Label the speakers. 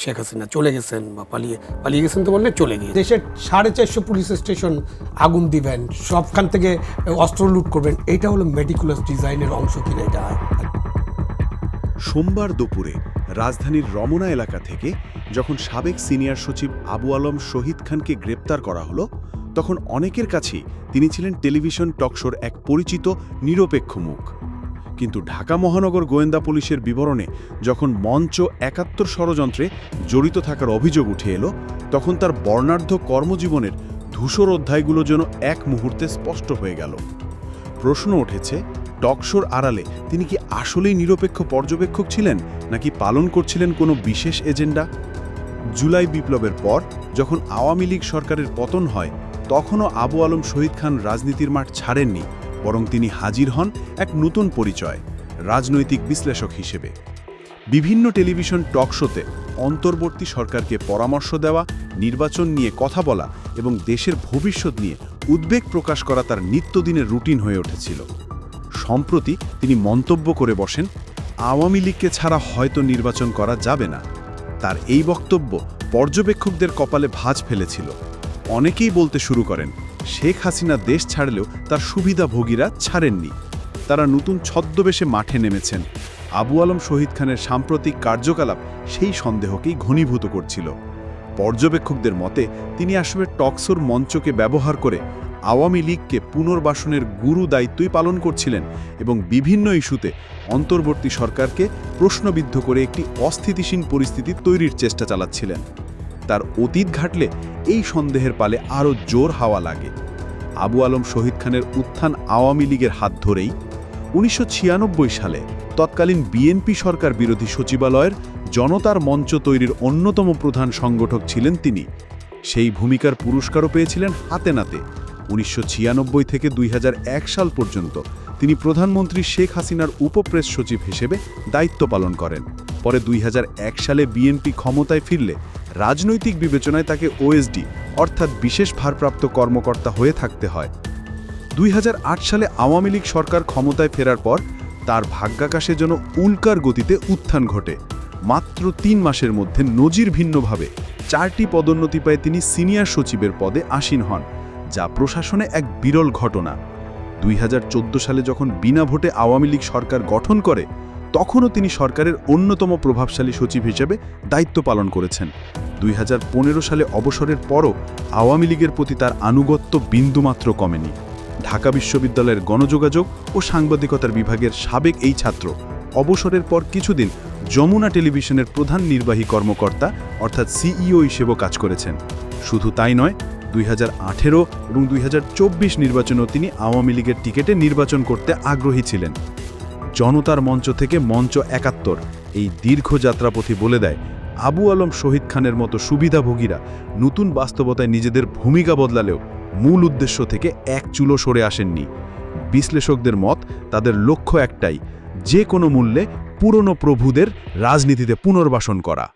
Speaker 1: শেখ হাসিনা চলে গেছেন বা পালিয়ে পালিয়ে গেছেন তো বললে চলে গিয়ে। দেশের সাড়ে চারশো পুলিশ স্টেশন আগুন দিবেন সবখান থেকে অস্ত্র লুট করবেন এটা হলো মেডিকুলাস ডিজাইনের অংশ কিনা এটা?
Speaker 2: সোমবার দুপুরে রাজধানীর রমনা এলাকা থেকে যখন সাবেক সিনিয়র সচিব আবু আলম শহীদ খানকে গ্রেপ্তার করা হলো তখন অনেকের কাছেই তিনি ছিলেন টেলিভিশন টকশোর এক পরিচিত নিরপেক্ষ মুখ। কিন্তু ঢাকা মহানগর গোয়েন্দা পুলিশের বিবরণে যখন মঞ্চ একাত্তর ষড়যন্ত্রে জড়িত থাকার অভিযোগ উঠে এলো, তখন তার বর্ণাঢ্য কর্মজীবনের ধূসর অধ্যায়গুলো যেন এক মুহূর্তে স্পষ্ট হয়ে গেল। প্রশ্ন উঠেছে, টকশোর আড়ালে তিনি কি আসলেই নিরপেক্ষ পর্যবেক্ষক ছিলেন, নাকি পালন করছিলেন কোনো বিশেষ এজেন্ডা? জুলাই বিপ্লবের পর যখন আওয়ামী লীগ সরকারের পতন হয়, তখনও আবু আলম শহীদ খান রাজনীতির মাঠ ছাড়েননি। বরং তিনি হাজির হন এক নতুন পরিচয়, রাজনৈতিক বিশ্লেষক হিসেবে। বিভিন্ন টেলিভিশন টক শোতে অন্তর্বর্তী সরকারকে পরামর্শ দেওয়া, নির্বাচন নিয়ে কথা বলা এবং দেশের ভবিষ্যৎ নিয়ে উদ্বেগ প্রকাশ করা তার নিত্যদিনের রুটিন হয়ে উঠেছিল। সম্প্রতি তিনি মন্তব্য করে বসেন, আওয়ামী লীগকে ছাড়া হয়তো নির্বাচন করা যাবে না। তার এই বক্তব্য পর্যবেক্ষকদের কপালে ভাঁজ ফেলেছিল। অনেকেই বলতে শুরু করেন শেখ হাসিনা দেশ ছাড়লেও তার সুবিধাভোগীরা ছাড়েননি। তারা নতুন ছদ্মবেশে মাঠে নেমেছেন। আবু আলম শহীদ খানের সাম্প্রতিক কার্যকলাপ সেই সন্দেহকেই ঘনীভূত করছিল। পর্যবেক্ষকদের মতে, তিনি আসলে টকসোর মঞ্চকে ব্যবহার করে আওয়ামী লীগকে পুনর্বাসনের গুরু দায়িত্বই পালন করছিলেন এবং বিভিন্ন ইস্যুতে অন্তর্বর্তী সরকারকে প্রশ্নবিদ্ধ করে একটি অস্থিতিশীল পরিস্থিতি তৈরির চেষ্টা চালাচ্ছিলেন। তার অতীত ঘাটলে এই সন্দেহের পালে আরও জোর হাওয়া লাগে। আবু আলম শহীদ খানের উত্থান আওয়ামী লীগের হাত ধরেই উনিশশো ছিয়ানব্বই সালে তৎকালীন বিএনপি সরকার বিরোধী সচিবালয়ের জনতার মঞ্চ তৈরির অন্যতম প্রধান সংগঠক ছিলেন তিনি। সেই ভূমিকার পুরস্কারও পেয়েছিলেন হাতে নাতে। উনিশশো ছিয়ানব্বই থেকে দুই হাজার এক সাল পর্যন্ত তিনি প্রধানমন্ত্রী শেখ হাসিনার উপপ্রেস সচিব হিসেবে দায়িত্ব পালন করেন। পরে দুই হাজার এক সালে বিএনপি ক্ষমতায় ফিরলে রাজনৈতিক বিবেচনায় তাকে ওএসডি অর্থাৎ বিশেষ ভারপ্রাপ্ত কর্মকর্তা হয়ে থাকতে হয়। দুই হাজার আট সালে আওয়ামী লীগ সরকার ক্ষমতায় ফেরার পর তার ভাগ্যাকাশে যেন উল্কার গতিতে উত্থান ঘটে। মাত্র তিন মাসের মধ্যে নজির ভিন্নভাবে চারটি পদোন্নতি পায় তিনি সিনিয়র সচিবের পদে আসীন হন, যা প্রশাসনে এক বিরল ঘটনা। দুই হাজার চোদ্দ সালে যখন বিনা ভোটে আওয়ামী লীগ সরকার গঠন করে, তখনও তিনি সরকারের অন্যতম প্রভাবশালী সচিব হিসেবে দায়িত্ব পালন করেছেন। দুই হাজার পনেরো সালে অবসরের পরও আওয়ামী লীগের প্রতি তার আনুগত্য বিন্দুমাত্র কমেনি। ঢাকা বিশ্ববিদ্যালয়ের গণযোগাযোগ ও সাংবাদিকতার বিভাগের সাবেক এই ছাত্র অবসরের পর কিছুদিন যমুনা টেলিভিশনের প্রধান নির্বাহী কর্মকর্তা অর্থাৎ সিইও হিসেবেও কাজ করেছেন। শুধু তাই নয়, দুই হাজার এবং দুই হাজার চব্বিশ নির্বাচনেও তিনি আওয়ামী লীগের টিকেটে নির্বাচন করতে আগ্রহী ছিলেন। জনতার মঞ্চ থেকে মঞ্চ একাত্তর, এই দীর্ঘ যাত্রাপথি বলে দেয় আবু আলম শহীদ খানের মতো সুবিধাভোগীরা নতুন বাস্তবতায় নিজেদের ভূমিকা বদলালেও মূল উদ্দেশ্য থেকে এক চুলো সরে আসেননি। বিশ্লেষকদের মত, তাদের লক্ষ্য একটাই, যে কোনো মূল্যে পুরনো প্রভুদের রাজনীতিতে পুনর্বাসন করা।